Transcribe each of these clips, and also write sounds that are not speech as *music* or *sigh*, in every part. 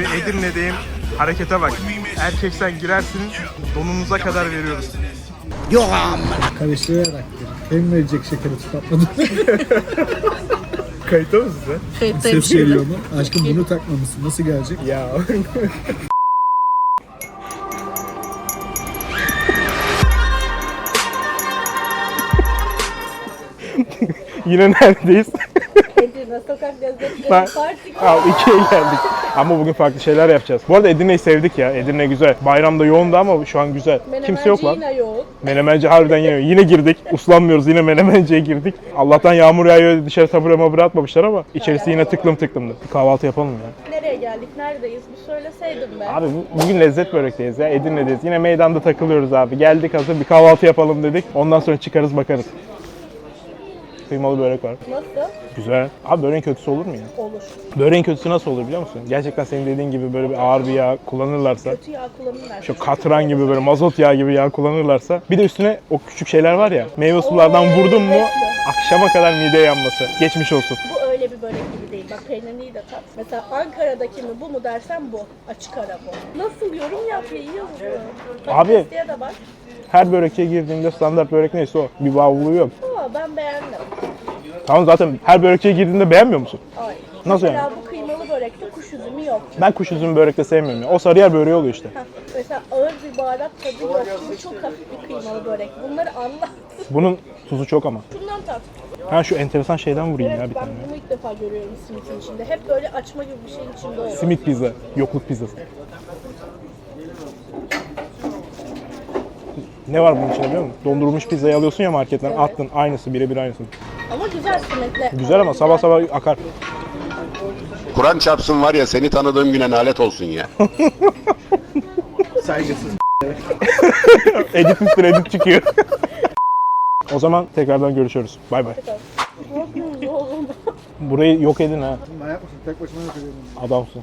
Abi Edirne'deyim. Harekete bak. Erkeksen girersin, donunuza kadar veriyoruz. Karıştırarak Hem verecek şekeri tutmadı. *laughs* Kayıtta mı size? Ses geliyor mu? Aşkım bunu takmamışsın. Nasıl gelecek? Ya. *laughs* Yine neredeyiz? Edirne sokak lezzetleri parti. Al ikiye geldik. Ama bugün farklı şeyler yapacağız. Bu arada Edirne'yi sevdik ya. Edirne güzel. Bayramda yoğundu ama şu an güzel. Kimse yok lan. yine yoğun. Menemenci harbiden yeniyor. Yine girdik. Uslanmıyoruz. Yine menemenciye girdik. Allah'tan yağmur yağıyor. Dışarı tabure mabure atmamışlar ama içerisi yine tıklım tıklımdı. Bir kahvaltı yapalım ya. Nereye geldik? Neredeyiz? Bir söyleseydin be. Abi bu- bugün lezzet börekteyiz ya. Edirne'deyiz. Yine meydanda takılıyoruz abi. Geldik hazır bir kahvaltı yapalım dedik. Ondan sonra çıkarız bakarız. Kıymalı börek var. Nasıl? Güzel. Abi böreğin kötüsü olur mu ya? Olur. Böreğin kötüsü nasıl olur biliyor musun? Gerçekten senin dediğin gibi böyle bir ağır bir yağ kullanırlarsa Kötü yağ kullanırlar. şu katran gibi böyle mazot yağı gibi yağ kullanırlarsa bir de üstüne o küçük şeyler var ya meyve sulardan vurdun mu akşama kadar mide yanması. Geçmiş olsun. Bu öyle bir börek gibi değil. Bak peynirliği de tat. Mesela Ankara'daki mi bu mu dersen bu. Açık ara bu. Nasıl yorum yap ya. Abi. Patatesliğe de bak. Her börekçiye girdiğinde standart börek neyse o. Bir bağlılığı yok. Aa, ben beğendim. Tamam zaten her börekçiye girdiğinde beğenmiyor musun? Ay. Nasıl Mesela yani? bu kıymalı börekte kuş üzümü yok. Ben kuş üzümü börekte sevmiyorum ya. O sarıyer böreği oluyor işte. Heh, mesela ağır bir baharat tadı yok. Bu çok hafif bir kıymalı börek. Bunları anla. Bunun tuzu çok ama. Şundan tat. Ha şu enteresan şeyden vurayım Evet ya bir ben tane. bunu ilk defa görüyorum simitin içinde. Hep böyle açma gibi bir şeyin içinde oluyor. Simit pizza. Yokluk pizzası. Ne var bunun içinde biliyor musun? Dondurulmuş pizzayı alıyorsun ya marketten Evet. attın aynısı birebir aynısı. Ama güzel simitli. Güzel ama sabah sabah akar. Kur'an çarpsın var ya seni tanıdığım güne nalet olsun ya. Saygısız. *laughs* Edit üstüne edit çıkıyor. o zaman tekrardan görüşürüz. Bay bay. Oğlum? Burayı yok edin ha. Manyak mısın? Tek başıma. Adamsın.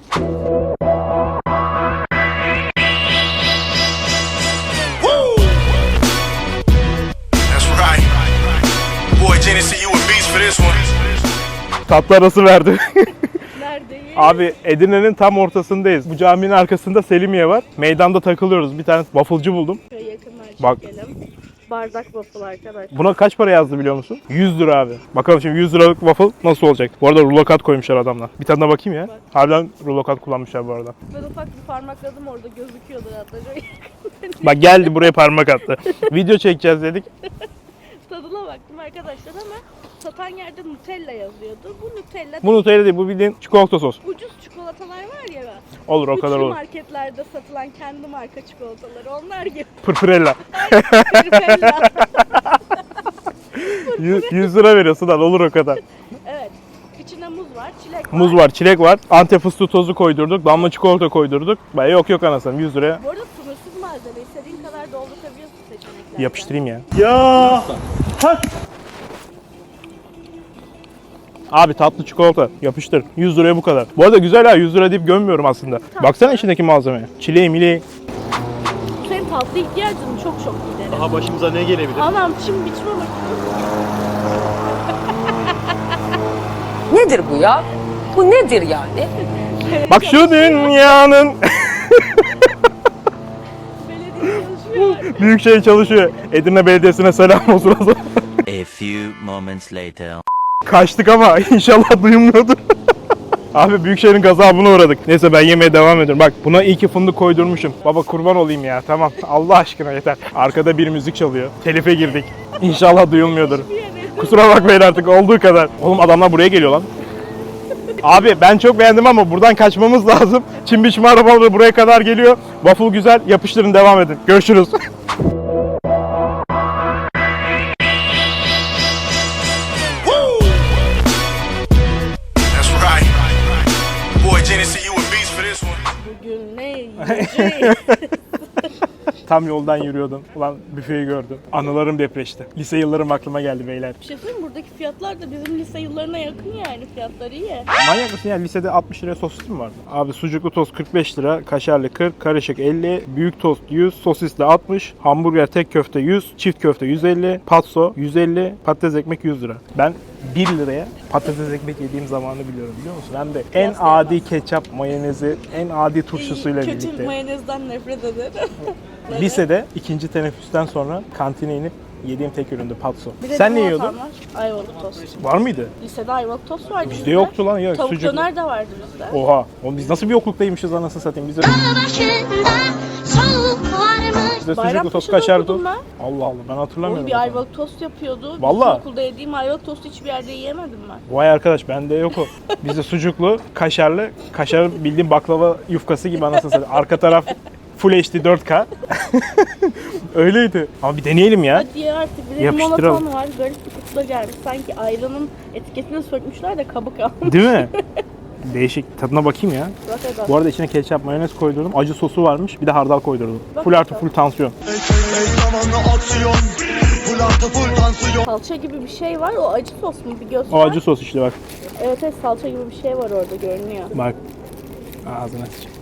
Tatlı arası verdi. *laughs* Neredeyiz? Abi Edirne'nin tam ortasındayız. Bu caminin arkasında Selimiye var. Meydanda takılıyoruz. Bir tane wafflecı buldum. Şöyle yakından Bak. çekelim. Bardak waffle arkadaşlar. Buna kaç para yazdı biliyor musun? 100 lira abi. Bakalım şimdi 100 liralık waffle nasıl olacak? Bu arada rulo kat koymuşlar adamlar. Bir tane de bakayım ya. Harbiden rulo kat kullanmışlar bu arada. Ben ufak bir parmakladım orada gözüküyordu hatta. Şöyle Bak geldi buraya parmak attı. *laughs* Video çekeceğiz dedik. Tadına baktım arkadaşlar ama satan yerde Nutella yazıyordu. Bu Nutella Bu Nutella değil bu bildiğin çikolata sos. ucuz çikolatalar var ya. Olur o kadar Üçlü olur. marketlerde satılan kendi marka çikolataları onlar gibi. *laughs* Pırpırella. Nutella. 100, 100 lira veriyorsun lan olur o kadar. evet. İçinde muz var, çilek var. Muz var, çilek var. Antep fıstığı tozu koydurduk. Damla çikolata koydurduk. Ben yok yok anasını 100 liraya. Bu arada sınırsız malzeme. İstediğin kadar doldurtabiliyorsun seçeneklerden. Yapıştırayım ya. Ya. Tak. Abi tatlı çikolata yapıştır. 100 liraya bu kadar. Bu arada güzel ha 100 lira deyip gömmüyorum aslında. Baksana içindeki malzemeye. Çileği mileği. Senin tatlı ihtiyacını çok çok giderir. Daha başımıza ne gelebilir? Anam çim biçme. Nedir bu ya? Bu nedir yani? Bak şu dünyanın Belediye çalışıyor. büyük çalışıyor. Edirne Belediyesi'ne selam olsun o zaman. A few moments later. Kaçtık ama *laughs* inşallah duyulmuyordu. *laughs* Abi Büyükşehir'in gazabına uğradık. Neyse ben yemeye devam ediyorum. Bak buna iyi ki fındık koydurmuşum. Baba kurban olayım ya tamam. *laughs* Allah aşkına yeter. Arkada bir müzik çalıyor. Telife girdik. İnşallah duyulmuyordur. Kusura bakmayın artık olduğu kadar. Oğlum adamlar buraya geliyor lan. Abi ben çok beğendim ama buradan kaçmamız lazım. Çin biçme arabaları buraya kadar geliyor. Waffle güzel. Yapıştırın devam edin. Görüşürüz. Tam yoldan yürüyordum. Ulan büfeyi gördüm. Anılarım depreşti. Lise yıllarım aklıma geldi beyler. Bir şey söyleyeyim mi? buradaki fiyatlar da bizim lise yıllarına yakın yani fiyatları iyi. Manyak mısın ya? Lisede 60 liraya sosis mi vardı? Abi sucuklu tost 45 lira, kaşarlı 40, karışık 50, büyük tost 100, sosisli 60, hamburger tek köfte 100, çift köfte 150, patso 150, patates ekmek 100 lira. Ben 1 liraya patates ekmek yediğim zamanı biliyorum biliyor musun? Hem de en adi ketçap, mayonezi, en adi turşusuyla Kötü birlikte. mayonezden nefret ederim. *laughs* Lisede ikinci teneffüsten sonra kantine inip yediğim tek üründü patso. Bir de Sen ne yiyordun? var, Ayvalık tost. Var mıydı? Lisede ayvalık tost vardı. Bizde yoktu lan ya. Tavuk sucuk. döner de vardı bizde. Oha. Oğlum biz nasıl bir yokluktaymışız anasını satayım. Bizde, başında soğuk bizde sucuklu tost kışında kaşarlı okudum tost. ben. Allah Allah ben hatırlamıyorum. Oğlum bir ayvalık tost yapıyordu. Vallahi. Bizim okulda yediğim ayvalık tostu hiçbir yerde yiyemedim ben. Vay arkadaş bende yok o. Bizde sucuklu, kaşarlı, kaşar bildiğim baklava yufkası gibi anasını satayım. Arka taraf Full HD 4K. *laughs* Öyleydi. Ama bir deneyelim ya. Hadi ya artık bir de Yapıştıralım. limonatan var. Garip bir kutuda gelmiş. Sanki ayranın etiketini sökmüşler de kabuk almış. Değil mi? *laughs* Değişik. Tadına bakayım ya. Bak. Bu arada içine ketçap, mayonez koydurdum. Acı sosu varmış. Bir de hardal koydurdum. Bak Full artı full tansiyon. Salça gibi bir şey var. O acı sos mu? Bir göster. O acı sos işte bak. Evet evet salça gibi bir şey var orada görünüyor. Bak. Ağzına sıçayım.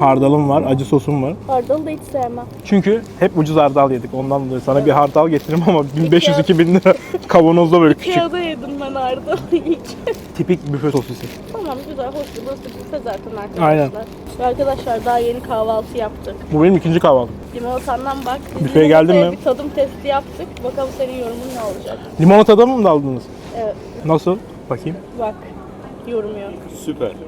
Hardalım var, acı sosum var. Hardalı da hiç sevmem. Çünkü hep ucuz hardal yedik. Ondan dolayı sana bir hardal getiririm ama 1500-2000 lira *laughs* kavanozda böyle küçük. Ikea'da yedim ben hardalı *laughs* ilk. Tipik büfe sosisi. tamam güzel hoş. Burası büfe zaten arkadaşlar. Aynen. Ve Arkadaşlar daha yeni kahvaltı yaptık. Bu benim ikinci kahvaltım. Limonatandan bak. Biz Büfeye geldin mi? Bir tadım testi yaptık. Bakalım senin yorumun ne olacak? Limonatada mı aldınız? Evet Nasıl? Bakayım. bak. Yorum yok. Süper. *laughs*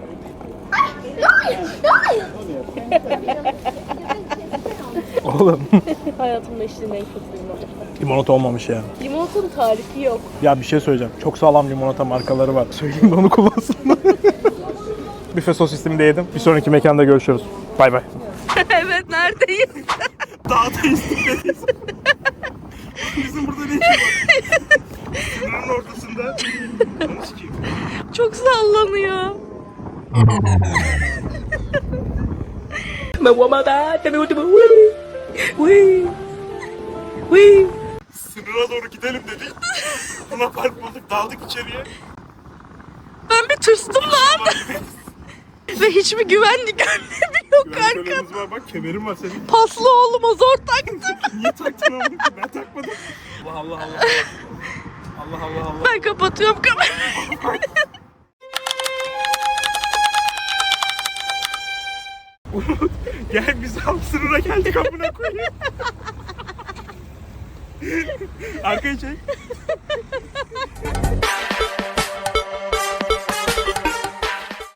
*laughs* *laughs* Oğlum *laughs* Hayatımda içtiğim en kötü limonata. limonata olmamış ya. Limonatanın tarifi yok. Ya bir şey söyleyeceğim. Çok sağlam limonata markaları var. Söyleyeyim de onu kullansın. *laughs* Büfe sos sistemi de yedim. Bir sonraki mekanda görüşürüz. Bay bay. evet neredeyiz? Dağdayız, tepedeyiz. Bizim burada ne işi var? Sınırın ortasında. Çok sallanıyor. Sınıra doğru gidelim dedik. Buna park bulduk, daldık içeriye. Ben bir tırstım lan. *laughs* Ve hiçbir güvenlik önlemi yok arkada. Güvenlik var bak, kemerim var senin. Paslı oğluma zor taktım. *laughs* Niye taktın onu? Ben takmadım. Allah Allah Allah. Allah Allah Allah. Ben kapatıyorum kamerayı. *laughs* Umut *laughs* gel biz Hamsur'a geldik amına koyayım. Arkaya çek.